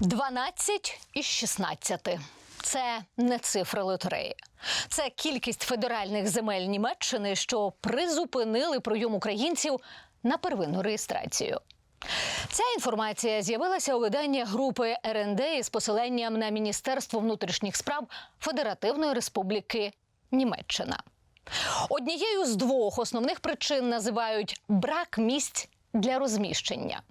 12 із 16 – це не цифри лотереї. Це кількість федеральних земель Німеччини, що призупинили прийом українців на первинну реєстрацію. Ця інформація з'явилася у виданні групи РНД із посиленням на Міністерство внутрішніх справ Федеративної Республіки Німеччина. Однією з двох основних причин називають брак місць для розміщення.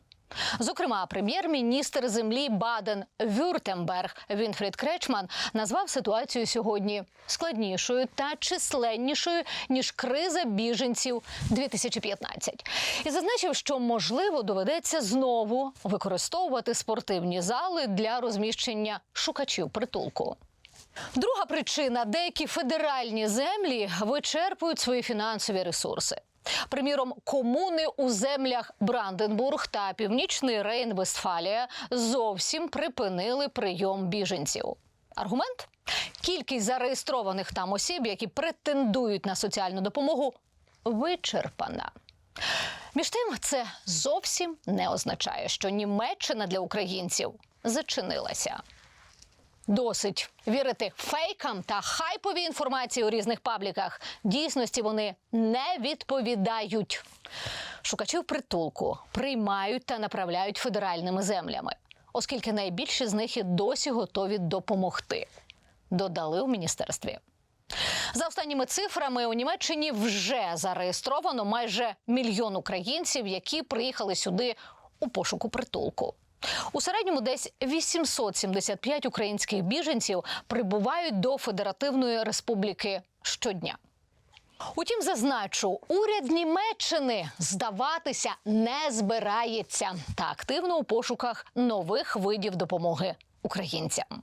Зокрема, прем'єр-міністр землі Баден Вюртемберг Вінфрід Кречман назвав ситуацію сьогодні складнішою та численнішою ніж криза біженців 2015. і зазначив, що можливо доведеться знову використовувати спортивні зали для розміщення шукачів притулку. Друга причина: деякі федеральні землі вичерпують свої фінансові ресурси. Приміром, комуни у землях Бранденбург та Північний Рейн-Вестфалія зовсім припинили прийом біженців. Аргумент кількість зареєстрованих там осіб, які претендують на соціальну допомогу, вичерпана. Між тим, це зовсім не означає, що Німеччина для українців зачинилася. Досить вірити фейкам та хайповій інформації у різних пабліках. Дійсності вони не відповідають. Шукачів притулку приймають та направляють федеральними землями, оскільки найбільші з них і досі готові допомогти. Додали у міністерстві. За останніми цифрами у Німеччині вже зареєстровано майже мільйон українців, які приїхали сюди у пошуку притулку. У середньому десь 875 українських біженців прибувають до Федеративної Республіки щодня. Утім, зазначу, уряд Німеччини здаватися не збирається та активно у пошуках нових видів допомоги українцям.